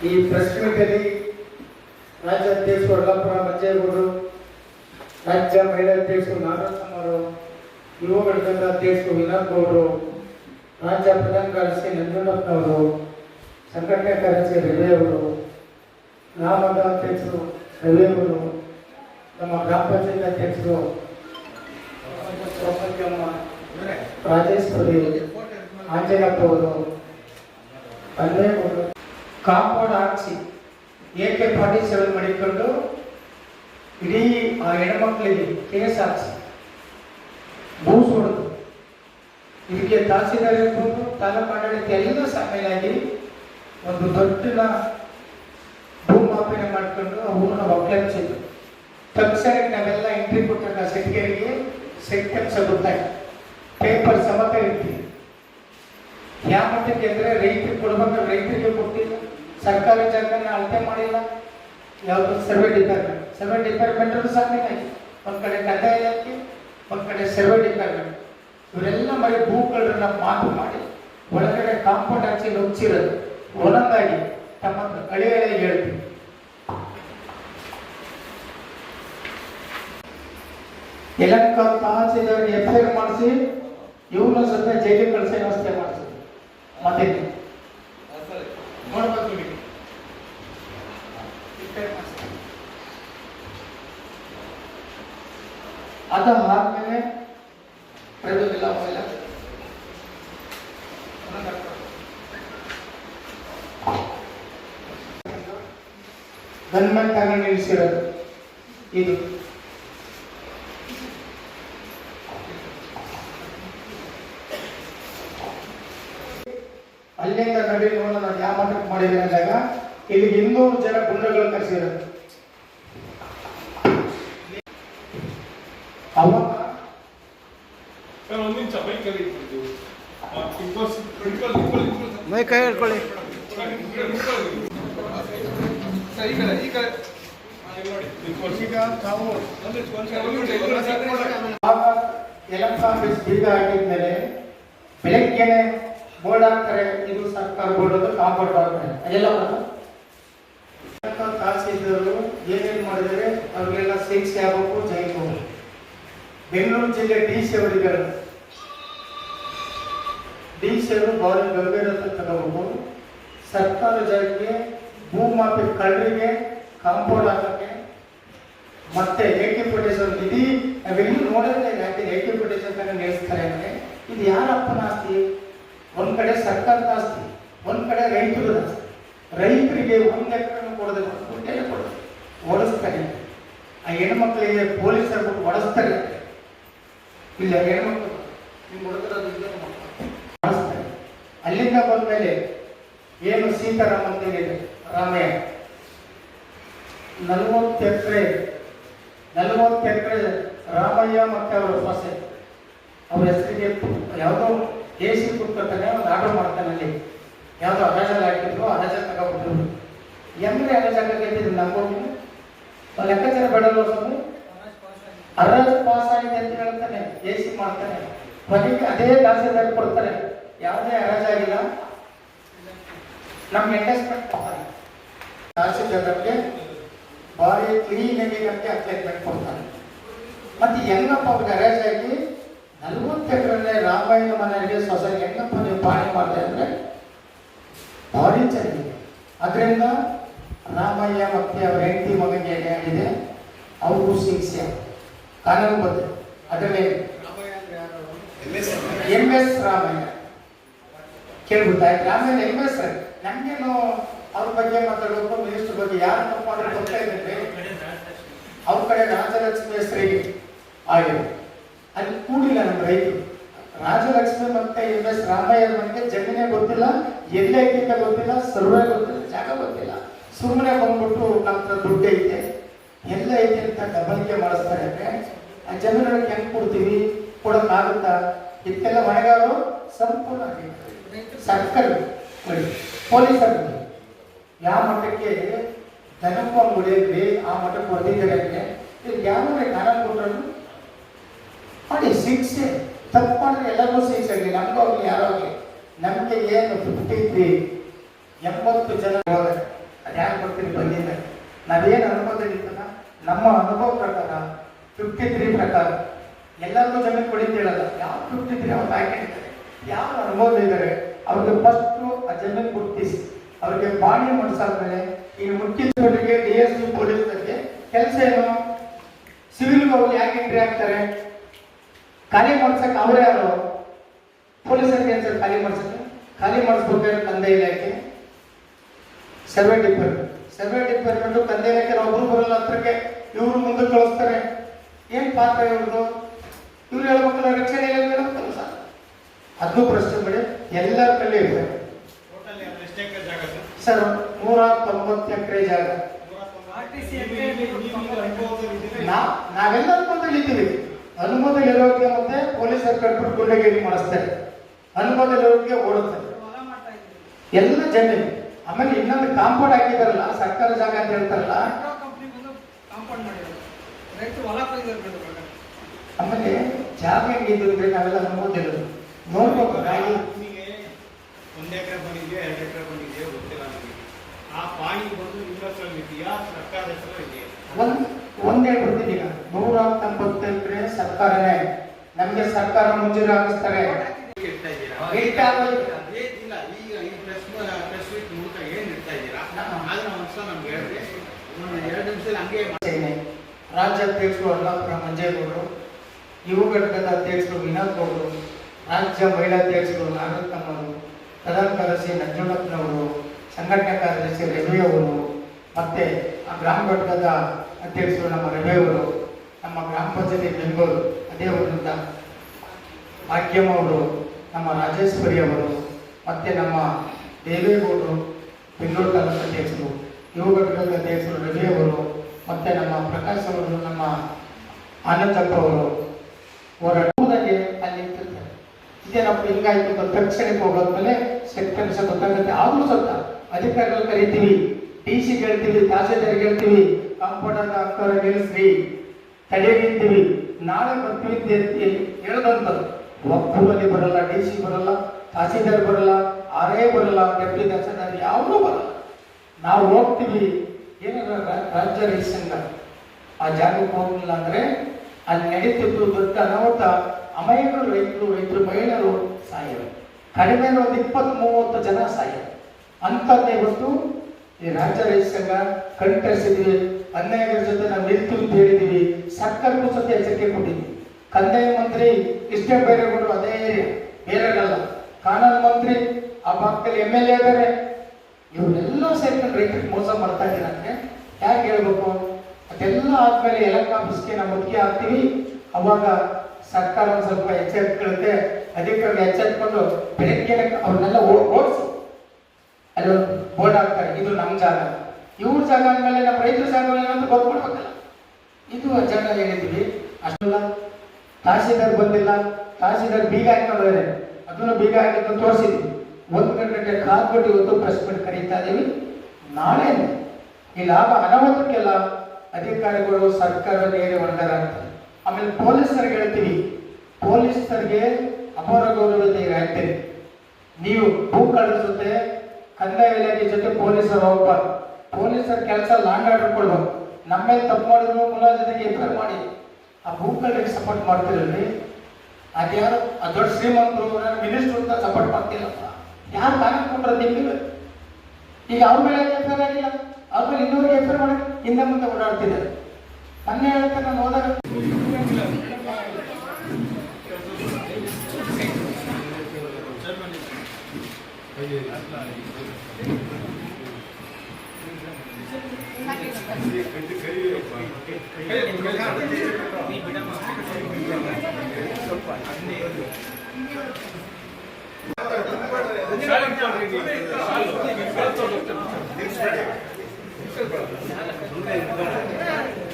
ಈ ಪ್ರೆಸ್ ಮೀಟಲ್ಲಿ ರಾಜ್ಯ ಅಧ್ಯಕ್ಷರು ಅಲ್ಲಪುರ ಮಂಜೇಗೌಡರು ರಾಜ್ಯ ಮಹಿಳಾ ಅಧ್ಯಕ್ಷರು ನಾಗರತ್ನವರು ಯುವ ಘಟಕದ ಅಧ್ಯಕ್ಷರು ವಿನೋದ್ ಗೌಡರು ರಾಜ್ಯ ಪ್ರಧಾನ ಕಾರ್ಯದರ್ಶಿ ನಂಜುಂಡಪ್ಪನವರು ಸಂಘಟನೆ ಕಾರ್ಯದರ್ಶಿ ರವಿ ಅವರು ಗ್ರಾಮದ ಅಧ್ಯಕ್ಷರು ರವಿ ಅವರು ನಮ್ಮ ಗ್ರಾಮ ಪಂಚಾಯತ್ ಅಧ್ಯಕ್ಷರು ಸೌಭಾಗ್ಯಮ್ಮ ರಾಜೇಶ್ವರಿ ಆಂಜನಪ್ಪ ಅವರು ಅನ್ವೇಗೌಡರು ಕಾಂಪೌಂಡ್ ಹಾಕಿಸಿ ಎ ಕೆ ಫಾರ್ಟಿ ಸೆವೆನ್ ಮಾಡಿಕೊಂಡು ಇಡೀ ಆ ಹೆಣ್ಮಕ್ಳಿಗೆ ಕೇಸ್ ಹಾಕಿಸಿ. ಬೂಸ್ ಹೊಡೆದು. ಇದಕ್ಕೆ ತಹಸೀಲ್ದಾರ್ ಇರ್ಬೋದು ತಾಲೂಕು ಆಡಳಿತ ಎಲ್ಲ ಸಮ್ಮೇಲಾಗಿ ಒಂದು ದೊಡ್ಡ ಭೂಮಾಪನ ಮಾಡಿಕೊಂಡು ಆ ಊರನ್ನ ಒಕ್ಕಲಿಸಿದ್ರು ತಕ್ಷಣಕ್ಕೆ ನಾವೆಲ್ಲ ಎಂಟ್ರಿ ಕೊಟ್ಟಾಗ ಸೆಟ್ಗೆರಿಗೆ ಸೆಟ್ ಕೆಲಸ ಗೊತ್ತಾಯ್ತು ಪೇಪರ್ ಸಮತ ಇರ್ತೀವಿ ಯಾವ ಮಟ್ಟಕ್ಕೆ ಅಂದರೆ ರೈತರಿಗೆ ಕೊಡ್ಬೇಕಾದ್ರೆ ರೈತರಿಗೆ ಕೊಟ್ಟಿಲ್ಲ ಸರ್ಕಾರಿ ಜಾಗನ ಅಳತೆ ಮಾಡಿಲ್ಲ. ಯಾವುದು ಸರ್ವೆ ಡಿಪಾರ್ಟ್ಮೆಂಟ್ ಸರ್ವೆ ಡಿಪಾರ್ಟ್ಮೆಂಟ್ ಸಾಧನೆ ಒಂದ್ ಕಡೆ ಕಂದಾಯ ಇಲಾಖೆ, ಒಂದ್ ಕಡೆ ಸರ್ವೆ ಡಿಪಾರ್ಟ್ಮೆಂಟ್ ಇವರೆಲ್ಲ ಮರಿ ಭೂಗಳನ್ನ ಮಾತು ಮಾಡಿ ಒಳಗಡೆ ಕಾಂಪೌಂಡ್ ಹಚ್ಚಿ ನುಚ್ಚಿರೋದು ಒಂದೊಂದಾಗಿ ತಮ್ಮ ಹಳೆ ಹೇಳ್ತೀವಿ ಎಲ್ಲಕ್ಕ ತಹಸೀಲ್ದಾರ್ ಎಫ್ ಐ ಮಾಡಿಸಿ ಇವನ ಸದ್ಯ ಜೈಲಿಗೆ ಕಳಿಸೋ ವ್ಯವಸ್ಥೆ ಮಾಡಿಸಿ. ಮತ್ತೆ ನೋಡ್ಬೇಕು ಇಲ್ಲಿ. ಈ ಕಡೆ ಮಾಡ್ಸಿ. ಅದು ಆದ್ಮೇಲೆ ಪ್ರಯೋಜನ ಅವೆಲ್ಲ ಗನ್ಮೆಂಟ್ ಆಗಿ ನಿಲ್ಲಿಸಿರೋದು. ಇದು. ಅಲ್ಲಿಂದ ನಡಿ ನೋಡೋಣ ನಾನು ಯಾವ ಮಟ್ಟಕ್ಕೆ ಮಾಡಿದ್ದೇನೆ ಅಂದಾಗ ಇಲ್ಲಿ ಇನ್ನೂರು ಜನ ಗುಂಡಗಳು ಕರೆಸಿರೋದು ಅವಾಗ ಸರ್ ಒಂದು ನಿಮಿಷ ಬೈಕಲ್ಲಿ ಇಟ್ಬಿಟ್ಟು ಇಂಕೋಸ್ ಇಂಕೋಸ್ ಇಂಕೋಸ್ ಮೈ ಕೈ ಹಿಡ್ಕೊಳ್ಳಿ ಸರ್ ಈ ಕಡೆ ಈ ಕಡೆ ಇಲ್ಲಿ ನೋಡಿ ಇಂಕೋಸ್ ಈಗ ತಾವು ಒಂದು ಒಂದು ನಿಮಿಷ ಕೈ ಹಾಕಿದ್ಮೇಲೆ ಬೆಳಗ್ಗೆನೆ ಬೋರ್ಡ್ ಹಾಕ್ತಾರೆ ಇದು ಸರ್ಕಾರ ಬೋರ್ಡ್ ಅದು ಕಾಂಪೌಂಡ್ ಹಾಕ್ತಾರೆ ಅದೆಲ್ಲ ತಹಸೀಲ್ದಾರರು ಏನೇನು ಮಾಡಿದರೆ ಅವ್ರಿಗೆಲ್ಲ ಶಿಕ್ಷೆ ಆಗಬೇಕು ಹೋಗ್ಬೇಕು ಬೆಂಗಳೂರು ಜಿಲ್ಲೆ ಡಿ ಸಿ ಅವರಿದ್ದಾರೆ. ಡಿ ಸಿ ಅವರು ಭಾರಿ ಗಂಭೀರತೆ ಸರ್ಕಾರ ಜಾಗಕ್ಕೆ ಭೂಮಾಪಿ ಕಳ್ಳರಿಗೆ ಕಾಂಪೌಂಡ್ ಹಾಕಕ್ಕೆ ಮತ್ತೆ ಎ ಕೆ ಪೊಟೇಶನ್ ಇಡೀ ನಾವೆಲ್ಲೂ ನೋಡಿದ್ರೆ ಯಾಕೆ ಎ ಕೆ ಪೊಟೇಶನ್ ನಿಲ್ಲಿಸ್ತಾರೆ ಅಂದರೆ ಇದು ಯಾರಪ್ಪನ ಆಸ್ತಿ? ಒಂದ್ ಕಡೆ ಸರ್ಕಾರದ ಆಸ್ತಿ, ಒಂದು ಕಡೆ ರೈತರದ ಆಸ್ತಿ. ರೈತರಿಗೆ ಒಂದು ಎಕರೆ ಕೊಡದೆ ಗುಂಟೆಗೆ ಕೊಡೋದು ಓಡಿಸ್ತಾರೆ. ಆ ಹೆಣ್ಮಕ್ಳಿಗೆ ಪೊಲೀಸರು ಕೊಟ್ಟು ಓಡಿಸ್ತಾರೆ. ಇಲ್ಲ, ಹೆಣ್ಮಕ್ಳು ನಿಮ್ಗೆ ಹೊಡೆದಿರೋದು ಇದೇ ಮಕ್ಕಳು. ಓಡಿಸ್ತಾರೆ ಬಂದ ಮೇಲೆ ಏನು ಸೀತಾರಾಮ ಅಂತ ರಾಮಯ್ಯ ನಲವತ್ತು ಎಕರೆ ನಲವತ್ತು ಎಕರೆ ರಾಮಯ್ಯ ಮತ್ತೆ ಅವರ ಸೊಸೆ, ಅವ್ರ ಹೆಸರಿಗೆ ಯಾವುದೋ ಸಿ ಕೊಟ್ಕೊತಾನೆ ಒಂದು ಆರ್ಡರ್ ಮಾಡ್ತಾನೆ ಅಲ್ಲಿ. ಯಾವುದೋ ಅರಾಜಲ್ಲಿ ಹಾಕಿದ್ರು ಅರಾಜ ತಗೊಬಿಟ್ರು ಎಮ್ಮೆ ಅರಾಜ ಹಾಕಿದ್ರು ನಂಬೋದು ಲೆಕ್ಕಾಚಾರ ಬೇಡಲ್ವ ಸ್ವಾಮಿ ಅರಾಜ್ ಪಾಸ್ ಆಗಿದೆ ಅಂತ ಹೇಳ್ತಾನೆ ಸಿ ಮಾಡ್ತಾನೆ. ಕೊನೆಗೆ ಅದೇ ತಹಸೀಲ್ದಾರ್ ಕೊಡ್ತಾರೆ. ಯಾವುದೇ ಅರಾಜ ಆಗಿಲ್ಲ. ನಮ್ಗೆ ಎಂಡಸ್ಮೆಂಟ್ ಕೊಡ್ತಾರೆ ತಹಸೀಲ್ದಾರ್ಗೆ ಭಾರಿ ಕ್ಲೀನ್ ಆಗಿ ನಮಗೆ ಅಪ್ಲೈಮೆಂಟ್ ಕೊಡ್ತಾರೆ. ಮತ್ತೆ ಹೆಂಗಪ್ಪ ಅವ್ರಿಗೆ ಹರಾಜಾಗಿ ಆಗಿ ನಲ್ವತ್ತು ಎಕರೆ ರಾಮಾಯಣ ಮನೆಗೆ ಸೊಸೆ ಹೆಂಗಪ್ಪ ನೀವು ಪಾಣಿ ಮಾಡಿದೆ ಅಂದ್ರೆ ಭಾರಿ ಚೆನ್ನಾಗಿದೆ ಅದರಿಂದ ರಾಮಯ್ಯ ಮತ್ತೆ ಅವರ ಹೆಂಡತಿ ಮಗನಿಗೆ ಏನಾಗಿದೆ ಅವ್ರಿಗೂ ಶಿಕ್ಷೆ ಕಾನೂನು ಬಂದಿದೆ ಅದರಲ್ಲಿ ಎಂ ಎಸ್ ರಾಮಯ್ಯ. ಕೇಳ್ಬಿಡ್ತಾ ಆಮೇಲೆ ಎಂ ಎಸ್ ನಮ್ಗೇನು ಅವ್ರ ಬಗ್ಗೆ ಮಾತಾಡಬೇಕು ಮಿನಿಸ್ಟರ್ ಬಗ್ಗೆ ಯಾರು ತಪ್ಪು ಮಾಡಿದ್ರೆ ಗೊತ್ತೇ ಇದೆ ಅವ್ರ ಕಡೆ ರಾಜಲಕ್ಷ್ಮಿ ಹೆಸರಿ ಆಗಿದೆ ಅಲ್ಲಿ ಕೂಡಿಲ್ಲ ನಮ್ಮ ರೈತರು. ರಾಜಲಕ್ಷ್ಮಿ ಮತ್ತೆ ಎಂ ಎಸ್ ರಾಮಯ್ಯ ಮನೆಗೆ ಜಮೀನೇ ಗೊತ್ತಿಲ್ಲ. ಎಲ್ಲೇ ಅಂತ ಗೊತ್ತಿಲ್ಲ, ಸರ್ವೆ ಗೊತ್ತಿಲ್ಲ, ಜಾಗ ಗೊತ್ತಿಲ್ಲ. ಸುಮ್ಮನೆ ಬಂದ್ಬಿಟ್ಟು ನಮ್ಮ ಹತ್ರ ದುಡ್ಡು ಐತೆ ಎಲ್ಲ ಐತೆ ಅಂತ ದಬಲಿಕೆ ಮಾಡಿಸ್ತಾರೆ ಅಂದ್ರೆ ಆ ಜಮೀನುಗಳಿಗೆ ಹೆಂಗ್ ಕೊಡ್ತೀವಿ? ಕೊಡೋಕ್ಕಾಗುತ್ತಾ? ಇದಕ್ಕೆಲ್ಲ ಹೊಣೆಗಾರರು ಸಂಪೂರ್ಣ ಸರ್ಕಾರ ಪೊಲೀಸರು ಯಾವ ಮಟ್ಟಕ್ಕೆ ದನಪ್ಪ ಮುಡಿಯಲ್ಲಿ ಆ ಮಟ್ಟಕ್ಕೆ ಹೊಡೆದಿದ್ದಾರೆ ಅಂದರೆ ಇದಕ್ಕೆ ಯಾವ ಕಾರಣ ಕೊಟ್ಟರು ಮಾಡಿ ಶಿಕ್ಷೆ, ತಪ್ಪು ಎಲ್ಲರೂ ಎಲ್ಲರಿಗೂ ಶಿಕ್ಷೆ ಆಗಲಿ ನಮಗೂ ಆಗಲಿ, ಯಾರೋ ಆಗಲಿ, ನಮಗೆ ಏನು ಫಿಫ್ಟಿ ತ್ರೀ ಎಂಬತ್ತು ಜನ ಹೋದರೆ ಅದು ಯಾರು ಕೊಡ್ತೀನಿ ಬಂದಿದ್ದೆ ನಾವೇನು ಅನುಭವದಲ್ಲಿತ್ತಲ್ಲ ನಮ್ಮ ಅನುಭವ ಪ್ರಕಾರ ಫಿಫ್ಟಿ ತ್ರೀ ಪ್ರಕಾರ, ಎಲ್ಲರಿಗೂ ಜನಕ್ಕೆ ಕೊಡಿ ಅಂತ ಹೇಳಲ್ಲ. ಯಾವ ಫಿಫ್ಟಿ ತ್ರೀ ಅವ್ರು ಹಾಕಿರ್ತಾರೆ ಯಾವ ಅನುಭವದಲ್ಲಿದ್ದಾರೆ ಅವ್ರಿಗೆ ಫಸ್ಟು ಆ ಜಮೀನು ಗುರುತಿಸಿ ಅವ್ರಿಗೆ ಬಾಣಿ ಮಾಡಿಸಾದ್ಮೇಲೆ ಈ ಮುಖ್ಯಸ್ಥರಿಗೆ ಡಿ ಎಸ್ ಪೊಲೀಸ್ ಪೊಲೀಸರಿಗೆ ಕೆಲಸ ಏನು? ಸಿವಿಲ್ ಅವ್ರು ಯಾಕೆ ಎಂಟ್ರಿ ಆಗ್ತಾರೆ? ಖಾಲಿ ಮಾಡ್ಸಕ್ಕೆ ಅವರೇ ಯಾರು? ಪೊಲೀಸರಿಗೆ ಏನ್ ಸರ್ ಖಾಲಿ ಮಾಡ್ಸಕ್ಕೆ ಖಾಲಿ ಮಾಡಿಸ್ಬೇಕಾದ್ರೆ ಕಂದಾಯ ಇಲಾಖೆ. ಸರ್ವೆ ಡಿಪಾರ್ಟ್ಮೆಂಟ್ ಸರ್ವೆ ಡಿಪಾರ್ಟ್ಮೆಂಟ್ ಕಂದಾಯ ಇಲಾಖೆ ಒಬ್ರು ಬರಲ್ಲ, ಹತ್ರಕ್ಕೆ ಇವರು ಮುಂದಕ್ಕೆ ಕಳಿಸ್ತಾರೆ. ಏನ್ ಪಾತ್ರ ಇವ್ರದ್ದು? ಇವ್ರು ಹೇಳ್ಬೇಕಲ್ಲ, ರಕ್ಷಣೆ ಸರ್ ಅದನ್ನು ಪ್ರಶ್ನೆ ಮಾಡಿ ಎಲ್ಲರ ಕಲ್ಲಿ ಇದೆ ಸರ್ ಸರ್ ನೂರ ತೊಂಬತ್ತು ಎಕರೆ ಜಾಗ. ನಾವೆಲ್ಲ ಅನುಮತಿಲಿದ್ದೀವಿ ಇರೋಕೆ ಮತ್ತೆ ಪೊಲೀಸರು ಕಟ್ಬಿಟ್ಟು ಗುಂಡಗಿರಿ ಮಾಡಿಸ್ತಾರೆ. ಅನುಭವದಲ್ಲಿರೋರಿಗೆ ಓಡುತ್ತೆ. ಎಲ್ಲ ಜಮೀನು ಆಮೇಲೆ ಇನ್ನೊಂದು ಕಾಂಪೌಂಡ್ ಹಾಕಿದಾರಲ್ಲ ಸರ್ಕಾರ ಜಾಗ ಅಂತ ಹೇಳ್ತಾರಲ್ಲ. ಆಮೇಲೆ ಜಾಗ ಹೆಂಗಿದ್ರೆ ಅಂದ್ರೆ ನಾವೆಲ್ಲ ಅನುಮತಿಲ್ಲ ನೋಡ್ಬೇಕು. ಗಾಡಿ ಒಂದು ಎಕರೆ ಬಂದಿದೆಯಾ ಎರಡು ಎಕರೆ ಬಂದಿದೆಯೋ ಗೊತ್ತಿಲ್ಲ ನನಗೆ ಆ ಪಾಣಿ ಬಂದು ನಿಮ್ಮ ಇದೆಯಾ ಸರ್ಕಾರದ ಹೆಸರು ಇದೆಯಾ ಒಂದ್ ಒಂದೇ ಈಗ ನೂರ ತೊಂಬತ್ತು ಸರ್ಕಾರನೇ. ನಮ್ಗೆ ಸರ್ಕಾರ ಮಂಜೂರು ಹಾಕಿಸ್ತಾರೆ ಇಡ್ತಾ ಇಲ್ಲ. ಈಗ ಈ ಪ್ರೆಸ್ ಪ್ರೆಸ್ ಮೀಟ್ ಮೂಲಕ ಏನು ಇಡ್ತಾ ಇದ್ದೀರಾ? ಅದನ್ನ ಒಂದ್ಸಲ ನಮ್ಗೆ ಹೇಳಿದ್ರೆ ಎರಡು ನಿಮಿಷದಲ್ಲಿ ಹಂಗೆ ಮಾಡಿ. ಸೇನೆ ರಾಜ್ಯ ಅಧ್ಯಕ್ಷರು ಅಲ್ಲಾಪುರ ಮಂಜೇಗೌಡರು ಯುವ ಘಟಕದ ಅಧ್ಯಕ್ಷರು ವಿನೋದ್ ಗೌಡರು ರಾಜ್ಯ ಮಹಿಳಾ ಅಧ್ಯಕ್ಷರು ನಾಗರತ್ನಮ್ಮರು ಪ್ರಧಾನ ಕಾರ್ಯದರ್ಶಿ ನಂಜುಣ್ಣಪ್ಪನವರು ಸಂಘಟನಾ ಕಾರ್ಯದರ್ಶಿ ರವಿ ಅವರು ಮತ್ತೆ ಆ ಗ್ರಾಮ ಘಟಕದ ಅಧ್ಯಕ್ಷರು ನಮ್ಮ ರವಿ ಅವರು ನಮ್ಮ ಗ್ರಾಮ ಪಂಚಾಯತಿ ಬೆಂಗಳೂರು ಅದೇ ಊರಿನಿಂದ ಭಾಗ್ಯಮ್ಮ ನಮ್ಮ ರಾಜೇಶ್ವರಿ ಅವರು ಮತ್ತೆ ನಮ್ಮ ದೇವೇಗೌಡರು, ಬೆಂಗಳೂರು ತಾಲೂಕು ಅಧ್ಯಕ್ಷರು, ಯುವ ಘಟಕದ ಅಧ್ಯಕ್ಷರು ರವಿ ಅವರು ಮತ್ತೆ ನಮ್ಮ ಪ್ರಕಾಶ್ ಅವರು, ನಮ್ಮ ಆನಂದಪ್ಪ ಅವರು ನಿಂತಿರ್ತಾರೆ ಇದೇನಪ್ಪ ಹಿಂಗಾಯ್ತು ಅಂತ ತಕ್ಷಣಕ್ಕೆ ಹೋಗೋದ್ಮೇಲೆ ಸೆಕ್ಟರ್ಸ್ ಗೊತ್ತಾಗುತ್ತೆ ಆದ್ರೂ ಸ್ವಲ್ಪ ಅಧಿಕಾರಿಗಳು ಕರಿತೀವಿ ಡಿ ಸಿ ಕೇಳ್ತೀವಿ ತಹಸೀಲ್ದಾರ್ ಹೇಳ್ತೀವಿ ಕಾಂಪೌಂಡರ್ ಗೆಲ್ಸ್ರಿ ನಿಲ್ಲಿಸ್ರಿ ತಡೆಯಂತೀವಿ ನಾಳೆ ಬರ್ತೀವಿ ಅಂತ ಹೇಳ್ದಂಥದ್ದು ಒಬ್ಬರಲ್ಲಿ ಬರಲ್ಲ, ಡಿ ಸಿ ಬರಲ್ಲ, ತಹಸೀಲ್ದಾರ್ ಬರಲ್ಲ, ಆರ್ ಎ ಬರಲ್ಲ, ಡೆಪ್ಟಿ ತಹಸೀಲ್ದಾರ್ ಯಾವುದೂ ಬರಲ್ಲ. ನಾವು ಹೋಗ್ತೀವಿ. ಏನಾರ ರಾಜ್ಯ ರೈಸ್ ಆ ಜಾಗಕ್ಕೆ ಹೋಗಿಲ್ಲ ಅಂದ್ರೆ ಅಲ್ಲಿ ನಡೀತಿದ್ದು ದೊಡ್ಡ ಅನಾಹುತ. ಅಮಾಯಕರು ರೈತರು ರೈತರು ಮಹಿಳೆಯರು ಸಾಯರು ಕಡಿಮೆ ಅಂದ್ರೆ ಒಂದು ಇಪ್ಪತ್ತು ಮೂವತ್ತು ಜನ ಸಾಯರು ಅಂಥದ್ದೇ ಇವತ್ತು ಈ ರಾಜ್ಯ ರೈತ ಸಂಘ ಕಣ್ಕರಿಸಿದ್ವಿ ಅನ್ಯಾಯಗಳ ಜೊತೆ ನಾವು ನಿಂತು ಅಂತ ಹೇಳಿದೀವಿ ಸರ್ಕಾರಕ್ಕೂ ಸತ್ಯ ಎಚ್ಚರಿಕೆ ಕೊಟ್ಟಿದ್ವಿ. ಕಂದಾಯ ಮಂತ್ರಿ ಇಷ್ಟೇ ಬೈರೇಗೌಡರು ಅದೇ ಏರಿಯಾ ಬೇರೆಗಲ್ಲ. ಕಾನೂನು ಮಂತ್ರಿ, ಆ ಭಾಗದಲ್ಲಿ ಎಂ ಎಲ್ ಎ ಬೇರೆ. ಇವರೆಲ್ಲ ಸೇರ್ಕೊಂಡು ರೈತರಿಗೆ ಮೋಸ ಮಾಡ್ತಾ ಇದ್ದೀರಂತೆ ಯಾಕೆ ಹೇಳ್ಬೇಕು? ಅದೆಲ್ಲ ಆದ್ಮೇಲೆ ಎಲೆಕ್ಟ್ ಆಫೀಸ್ಗೆ ನಾವು ಒತ್ತಿಗೆ ಹಾಕ್ತೀವಿ. ಅವಾಗ ಸರ್ಕಾರ ಒಂದು ಸ್ವಲ್ಪ ಎಚ್ಚರಿಕೊಳ್ಳುತ್ತೆ ಅಧಿಕಾರಿಗಳು ಎಚ್ಚರಿಕೊಂಡು ಬೆಳಗ್ಗೆ ಅವ್ರನ್ನೆಲ್ಲ ಓಡಿಸಿ. ಅಲ್ಲಿ ಬೋರ್ಡ್ ಹಾಕ್ತಾರೆ, ಇದು ನಮ್ಮ ಜಾಗ. ಇವ್ರ ಜಾಗ ಅಂದಮೇಲೆ ನಮ್ಮ ರೈತರ ಜಾಗ ಅಂತ ಗೊತ್ಕೊಡ್ಬೇಕಲ್ಲ ಇದು ಜಾಗ ಹೇಳಿದ್ವಿ. ಅಷ್ಟಲ್ಲ ತಹಸೀಲ್ದಾರ್ ಬಂದಿಲ್ಲ. ತಹಸೀಲ್ದಾರ್ ಬೀಗ ಹಾಕೊಂಡ್ರೆ ಅದನ್ನು ಬೀಗ ಹಾಕಿದ್ದು ತೋರಿಸಿದ್ವಿ. ಒಂದು ಗಂಟೆ ಕಾದ್ಬಿಟ್ಟು ಇವತ್ತು ಪ್ರೆಸ್ ಮೀಟ್ ಕರೀತಾ ಇದೀವಿ. ನಾಳೆ ಈ ಲಾಭ ಅನಾಹುತಕ್ಕೆಲ್ಲ ಅಧಿಕಾರಿಗಳು, ಸರ್ಕಾರ, ನೇರ ಹೊಣೆಗಾರಾಗ್ತಾರೆ ಆಮೇಲೆ ಪೊಲೀಸರಿಗೆ ಹೇಳ್ತೀನಿ. ಪೊಲೀಸರಿಗೆ ಅಪಾರ ಗೌರವತೆ ಈಗ ಹೇಳ್ತೀವಿ ನೀವು ಭೂ ಜೊತೆ ಕಂದಾಯ ಇಲಾಖೆ ಜೊತೆ ಪೊಲೀಸರು ಹೋಗ್ಬಾರ್ದು ಪೊಲೀಸರ ಕೆಲಸ ಲಾಂಡ್ ಆರ್ಡರ್ ನಮ್ಮ ಮೇಲೆ ತಪ್ಪು ಮಾಡಿದ್ರು ಮುಲಾಜಿಗೆ ಎಫ್ ಮಾಡಿ. ಆ ಭೂ ಕಳ್ಳರಿಗೆ ಸಪೋರ್ಟ್ ಮಾಡ್ತಿರಲ್ರಿ ಅದ್ಯಾರು ಆ ದೊಡ್ಡ ಶ್ರೀಮಂತರು ಮಿನಿಸ್ಟ್ರು ಅಂತ ಸಪೋರ್ಟ್ ಮಾಡ್ತಿಲ್ಲಪ್ಪ. ಯಾರು ಬ್ಯಾಂಕ್ ಕೊಟ್ಟರೆ ನಿಮಗೆ ಈಗ ಅವ್ರ ಮೇಲೆ ಎಫ್ ಐ ಆಗಿಲ್ಲ ಅವ್ರ ಮೇಲೆ ಇನ್ನೂರಿಗೆ ಎಫ್ ಐ ಮಾಡಿ ಹಿಂದೆ ಮುಂದೆ ಓಡಾಡ್ತಿದ್ದಾರೆ. అన్ని ఏదైతే మోదరు Thank you.